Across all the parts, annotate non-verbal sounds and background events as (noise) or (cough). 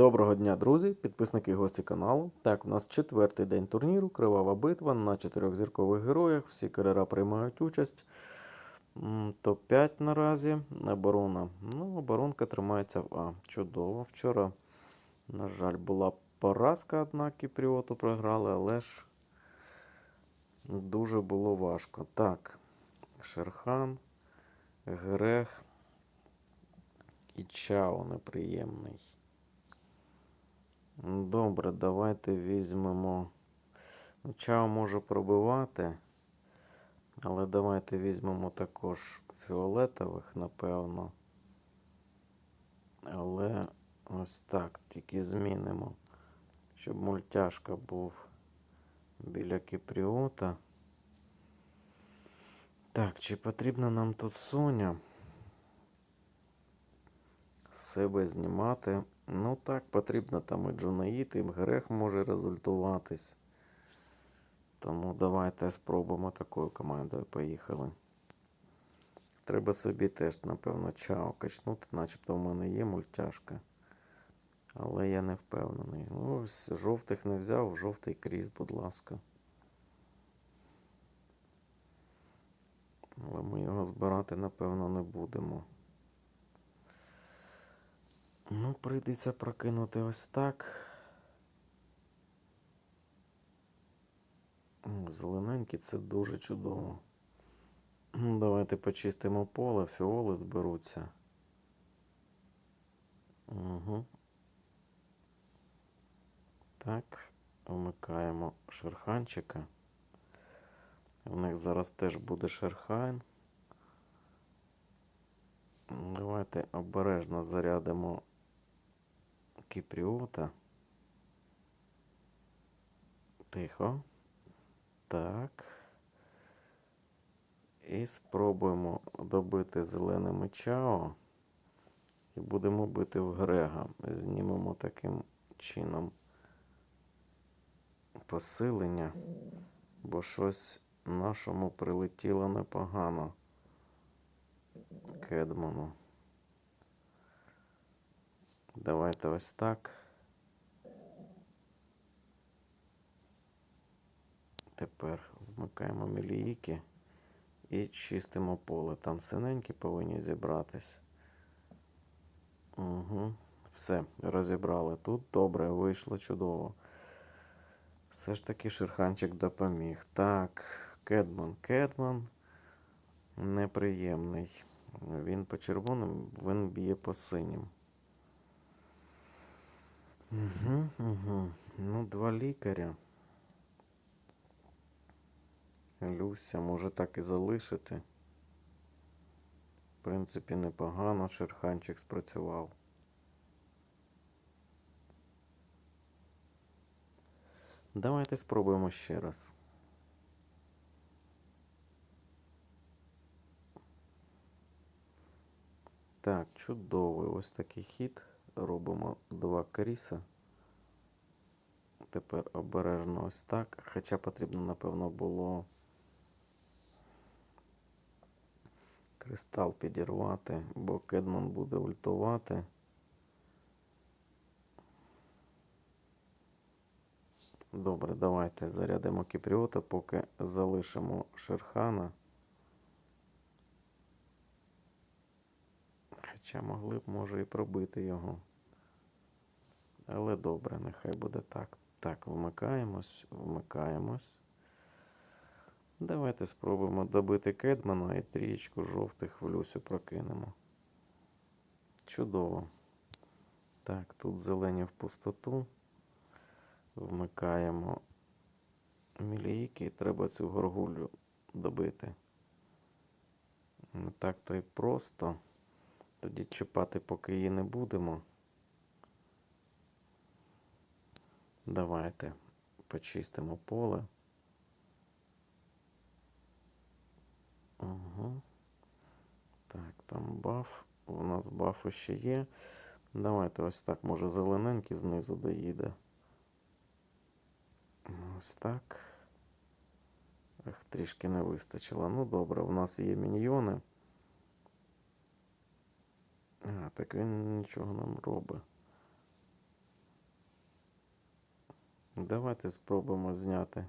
Доброго дня, друзі, підписники і гості каналу. Так, у нас четвертий день турніру, кривава битва на чотирьох зіркових героях. Всі карера приймають участь. Топ-5 наразі. Оборона. Ну, оборонка тримається в А. Чудово. Вчора, на жаль, була поразка, однак Кіпріоту програли, але ж дуже було важко. Так, Шерхан, Грех і Чао неприємний. Добре, давайте візьмемо. Ну, Чао може пробивати, але давайте візьмемо також фіолетових, напевно. Але ось так, тільки змінимо, щоб мультяшка був біля Кіпріота. Так, чи потрібна нам тут Соня? Себе знімати. Ну так, потрібно там і Джунаїд, і Грех може результуватись. Тому давайте спробуємо такою командою. Поїхали. Треба собі теж, напевно, чао качнути, начебто в мене є мультяшка. Але я не впевнений. Ну, ось жовтих не взяв, жовтий крізь, будь ласка. Але ми його збирати, напевно, не будемо. Ну, прийдеться прокинути ось так. О, Зелененький це дуже чудово. Давайте почистимо поле, фіоли зберуться. Угу. Так, вмикаємо шерханчика. У них зараз теж буде шерхайн. Давайте обережно зарядимо Кіпріота. Тихо. Так. І спробуємо добити зеленими чао. І будемо бити в Грега. Знімемо таким чином посилення, бо щось нашому прилетіло непогано. Кедману. Давайте ось так. Тепер вмикаємо міліїки і чистимо поле. Там синенькі повинні зібратись. Угу. Все, розібрали. Тут добре, вийшло чудово. Все ж таки Шерханчик допоміг. Так, Кедман, Кедман. Неприємний. Він по червоним, він б'є по синім. Угу, угу. Ну, два лікаря. Люся може так і залишити. В принципі, непогано Шерханчик спрацював. Давайте спробуємо ще раз. Так, чудовий ось такий хід. Робимо два кріса. Тепер обережно ось так. Хоча потрібно, напевно, було кристал підірвати, бо Кедман буде ультувати. Добре, давайте зарядимо Кіпріота, поки залишимо Шерхана. Хоча могли б, може, і пробити його. Але добре, нехай буде так. Так, вмикаємось, вмикаємось. Давайте спробуємо добити Кедмана і трієчку жовтих в Люсю прокинемо. Чудово. Так, тут зелені в пустоту. Вмикаємо мілійки і треба цю горгулю добити. Не так то й просто. Тоді чіпати поки її не будемо. Давайте почистимо поле. Угу. Так, там баф. У нас бафи ще є. Давайте ось так, може зелененький знизу доїде. Ось так. Ех, трішки не вистачило. Ну добре, у нас є міньйони. А, так він нічого нам робить. Давайте спробуємо зняти.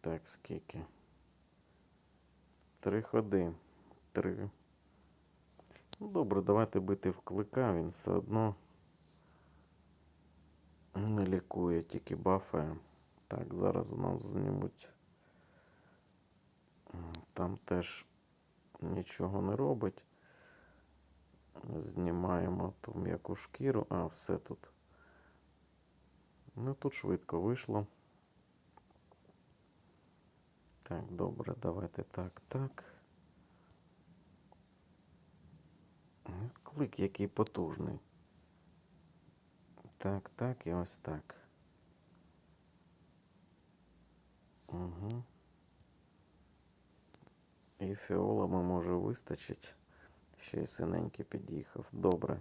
Так, скільки? Три ходи. Три. Ну, добре, давайте бити в він все одно не лікує, тільки бафає. Так, зараз нам знімуть. Там теж нічого не робить. Знімаємо ту м'яку шкіру. А, все тут. Ну, тут швидко вийшло. Так, добре, давайте так, так. Ну, Клик який потужний. Так, так і ось так. Угу. І фіолами може вистачить. Ще й синенький під'їхав. Добре.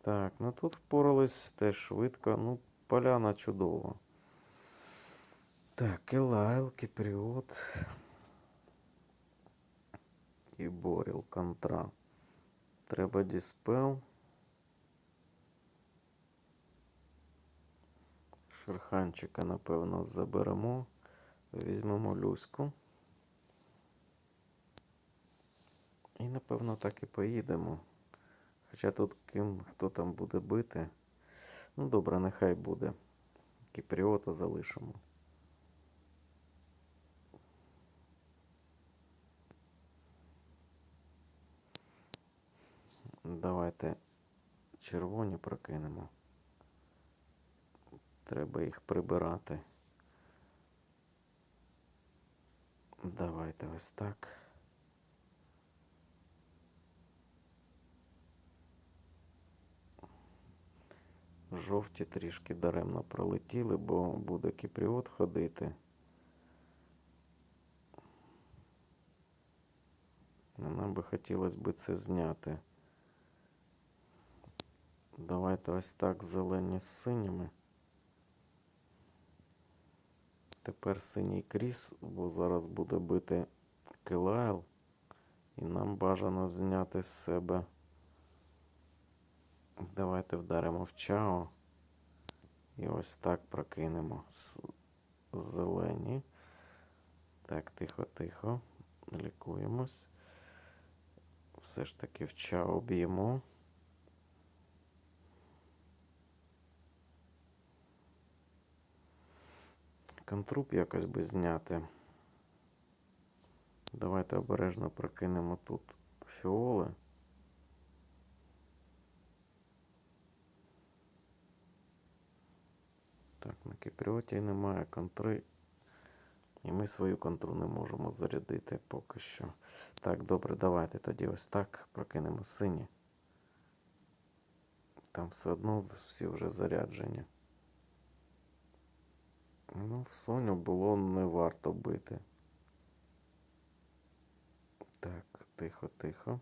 Так, ну тут впорались теж швидко. Ну, поляна чудова. Так, Елайл, Кіпріот. І Боріл контра. Треба діспел. Шерханчика, напевно, заберемо. Візьмемо люську. І, напевно, так і поїдемо. Хоча тут ким хто там буде бити. Ну, добре, нехай буде. Кіпріота залишимо. Давайте червоні прокинемо. Треба їх прибирати. Давайте ось так. Жовті трішки даремно пролетіли, бо буде кіпріот ходити. Ну, Нам би хотілося б це зняти. Давайте ось так зелені з синіми. Тепер синій кріс, бо зараз буде бити Килайл. І нам бажано зняти з себе. Давайте вдаримо в чао. І ось так прокинемо. Зелені. Так, тихо, тихо. Лікуємось. Все ж таки в чао б'ємо. Контруп якось би зняти. Давайте обережно прокинемо тут фіоли. Так, на кіпріоті немає контри. І ми свою контру не можемо зарядити поки що. Так, добре, давайте тоді ось так прокинемо сині. Там все одно всі вже заряджені. Ну, в Соню було не варто бити. Так, тихо, тихо.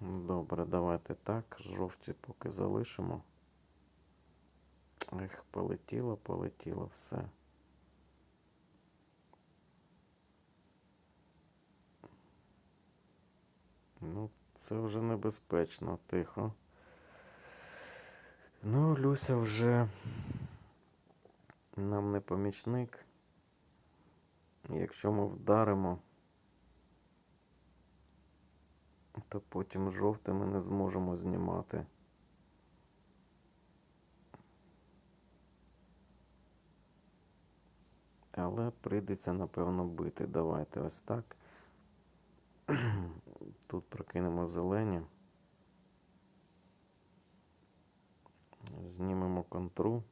Добре, давайте так. Жовті поки залишимо. Ех, полетіло, полетіло все. Ну, це вже небезпечно, тихо. Ну, Люся вже нам не помічник. Якщо ми вдаримо, то потім жовтими не зможемо знімати. Але прийдеться, напевно, бити. Давайте ось так. (clears throat) Тут прокинемо зелені. Знімемо контру.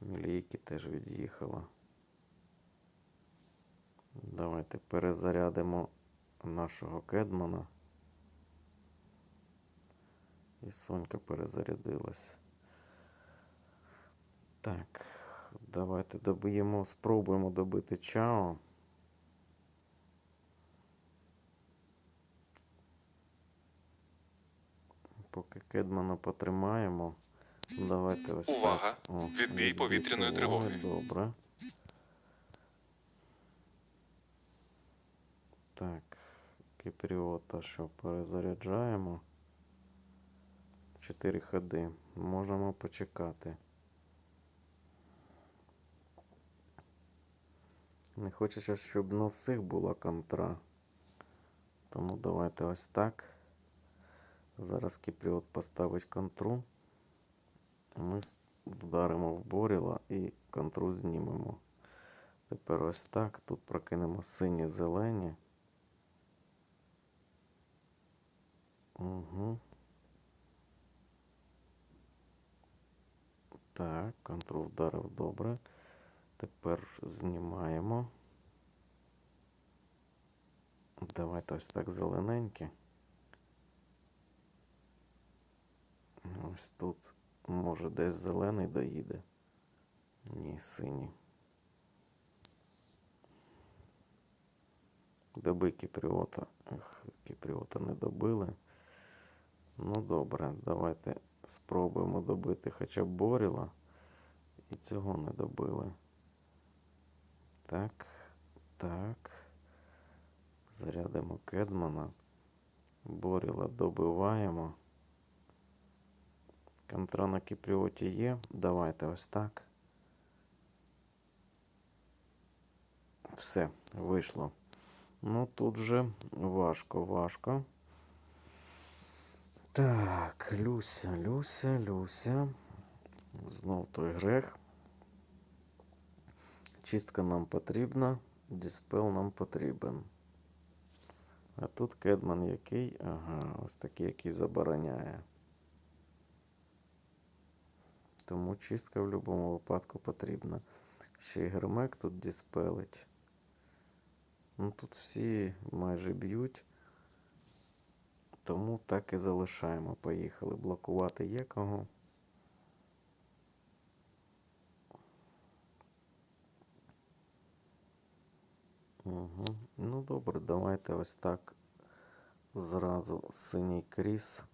Мілійки теж від'їхала. Давайте перезарядимо нашого кедмана. І Сонька перезарядилась. Так, давайте доб'ємо, спробуємо добити Чао. Поки Кедмана потримаємо. Давайте ось Увага! О, Відбій відбій повітряної тривоги. Добре. Так. Кіпріота, що перезаряджаємо. Чотири ходи. Можемо почекати. Не хочеться, щоб на всіх була контра. Тому давайте ось так. Зараз Кіпріот поставить контру. Ми вдаримо в Боріла і контру знімемо. Тепер ось так. Тут прокинемо сині зелені. Угу. Так, контрол вдарив добре. Тепер знімаємо. Давайте ось так зелененькі. Ось тут може десь зелений доїде. Ні, синій. Доби Кіпріота. Ех, Кіпріота не добили. Ну добре, давайте спробуємо добити хоча б Боріла. І цього не добили. Так, так. Зарядимо Кедмана. Боріла добиваємо. Контра на Кіпріоті є. Давайте ось так. Все, вийшло. Ну тут же важко, важко. Так, Люся, Люся, Люся. Знов той грех. Чистка нам потрібна, диспел нам потрібен. А тут Кедман який? Ага, ось такий, який забороняє. Тому чистка в будь-якому випадку потрібна. Ще й гермек тут диспелить. Ну тут всі майже б'ють. Тому так і залишаємо. Поїхали. Блокувати є кого. Угу. Ну добре, давайте ось так зразу синій кріс.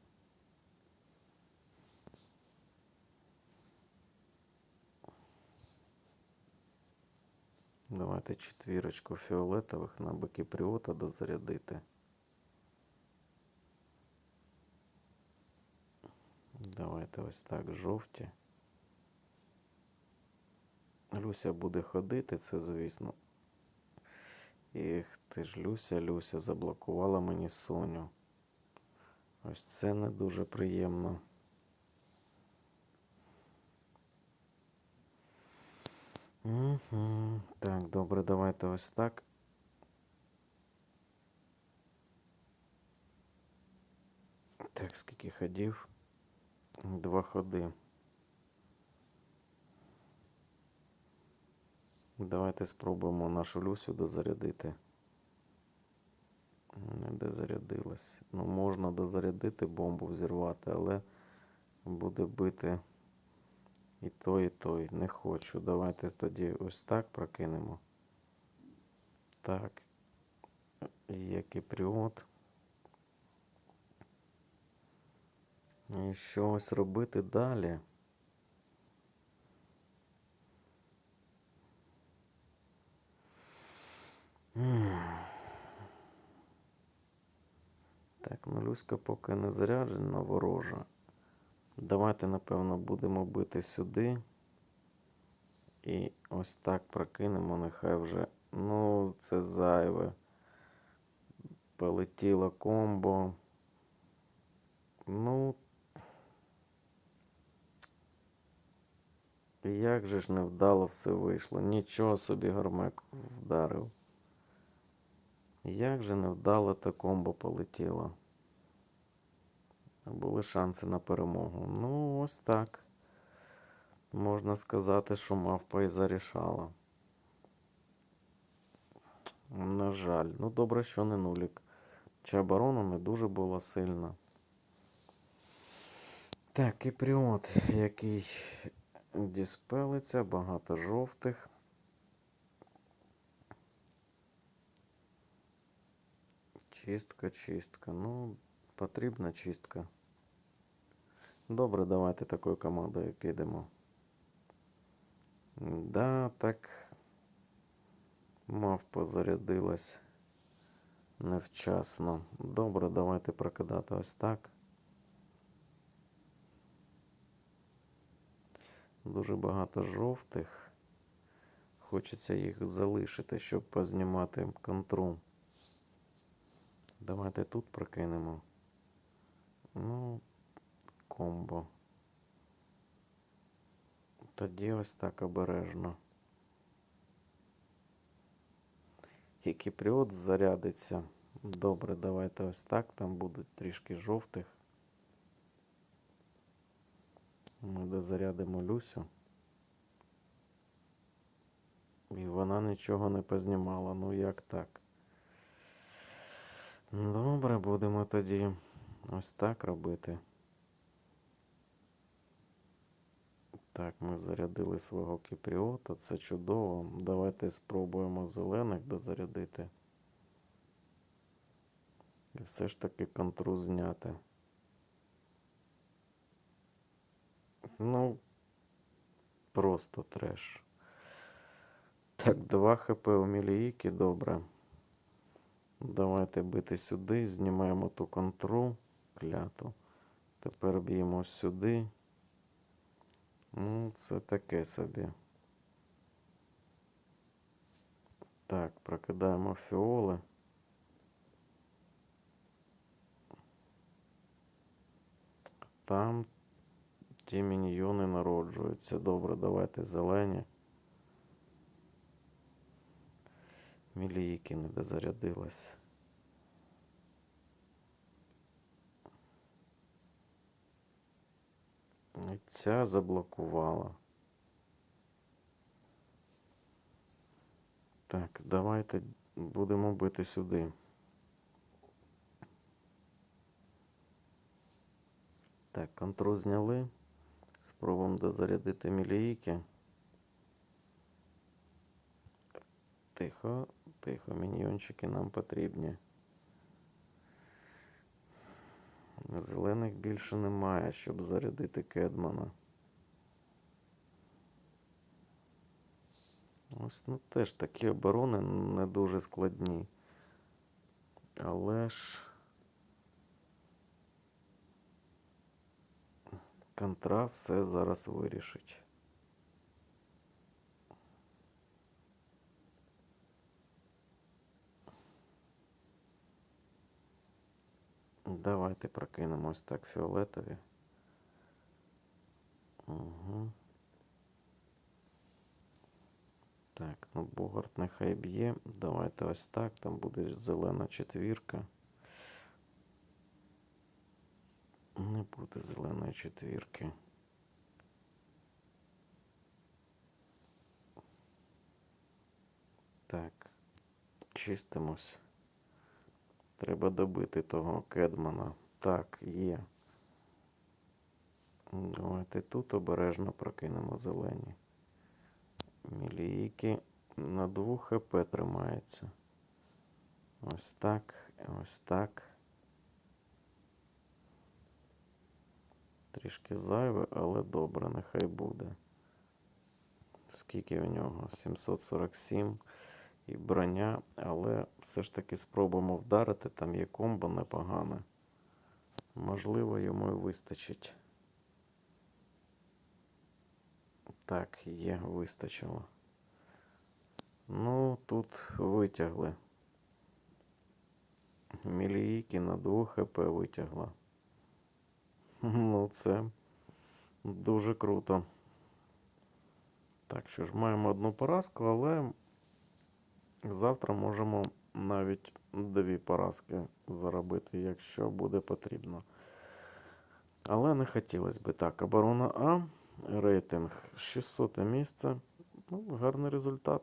Давайте четвірочку фіолетових на бики Пріота дозарядити. Давайте ось так жовті. Люся буде ходити, це звісно. Ех, ти ж Люся, Люся заблокувала мені Соню. Ось це не дуже приємно. Угу. Так, добре, давайте ось так. Так, скільки ходів? Два ходи. Давайте спробуємо нашу Люсю дозарядити. Не дозарядилась. Ну, можна дозарядити бомбу взірвати, але буде бити і той, і той. Не хочу. Давайте тоді ось так прокинемо. Так. Є кіпріот. І що ось робити далі? Так, ну Люська поки не заряджена ворожа. Давайте, напевно, будемо бити сюди. І ось так прокинемо, нехай вже. Ну, це зайве. Полетіло комбо. Ну. Як же ж невдало все вийшло. Нічого собі гармек вдарив. Як же невдало те комбо полетіло. Були шанси на перемогу. Ну, ось так. Можна сказати, що мавпа і зарішала. На жаль. Ну, добре, що не нулік. Чи оборона не дуже була сильна. Так, Кіпріот, який діспелиться, багато жовтих. Чистка, чистка. Ну, потрібна чистка. Добре, давайте такою командою підемо. Да, так. Мавпа зарядилась невчасно. Добре, давайте прокидати ось так. Дуже багато жовтих. Хочеться їх залишити, щоб познімати контру. Давайте тут прокинемо. Ну, комбо. Тоді ось так обережно. І кіпріот зарядиться. Добре, давайте ось так. Там буде трішки жовтих. Ми дозарядимо Люсю. І вона нічого не познімала. Ну як так? Добре, будемо тоді ось так робити. Так, ми зарядили свого кіпріота, це чудово. Давайте спробуємо зелених дозарядити. І все ж таки контру зняти. Ну, просто треш. Так, 2 хп у Міліїки, добре. Давайте бити сюди, знімаємо ту контру, кляту. Тепер б'ємо сюди. Ну, це таке собі. Так, прокидаємо фіоли. Там ті міньйони народжуються. Добре, давайте зелені. Мілійки не дозарядилась. І ця заблокувала. Так, давайте будемо бити сюди. Так, контроль зняли. Спробуємо дозарядити мілійки. Тихо, тихо, міньйончики нам потрібні. Зелених більше немає, щоб зарядити Кедмана. Ось ну теж такі оборони не дуже складні. Але ж контра все зараз вирішить. Давайте прокинемо ось так фіолетові. Угу. Так, ну Богарт нехай б'є. Давайте ось так. Там буде зелена четвірка. Не буде зеленої четвірки. Так, чистимось. Треба добити того кедмана. Так, є. Давайте тут обережно прокинемо зелені. Мілійки на 2 хп тримається. Ось так, ось так. Трішки зайве, але добре, нехай буде. Скільки в нього? 747 і броня, але все ж таки спробуємо вдарити. Там є комбо непогане. Можливо, йому і вистачить. Так, є, вистачило. Ну, тут витягли. Мілійки на 2 хп витягла. Ну, це дуже круто. Так що ж, маємо одну поразку, але завтра можемо навіть дві поразки заробити, якщо буде потрібно. Але не хотілося б так. Оборона А. Рейтинг 600 місце. Ну, гарний результат.